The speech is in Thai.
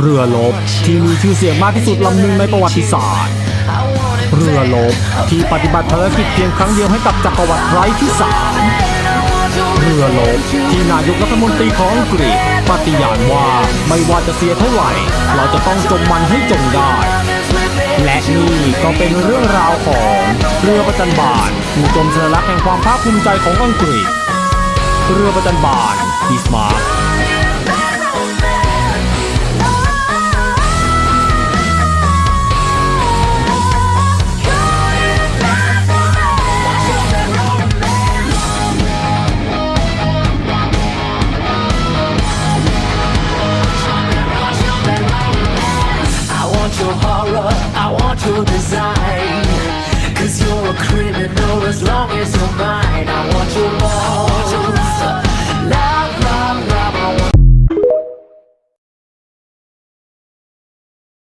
เรือรบที่มีชื่อเสียงมากที่สุดลำหนึ่งในประวัติศาสตร์ เรือรบที่ปฏิบัติภารกิจเพียงครั้งเดียวให้กับจักรวรรดิไร้ที่สามเรือรบที่นายกรัฐมนตรีของอังกฤษปฏิญาณว่าไม่ว่าจะเสียเท่าไหร่ เราจะต้องจมมันให้จงได้ และนี่ก็เป็นเรื่องราวของเรือประจันบานผู้จมสัญลักษณ์แห่งความภาคภูมิใจของอังกฤษ เรือประจันบานบิสมา your horror, I want your design. Cause you're a criminal as long as you're mine. I want your love.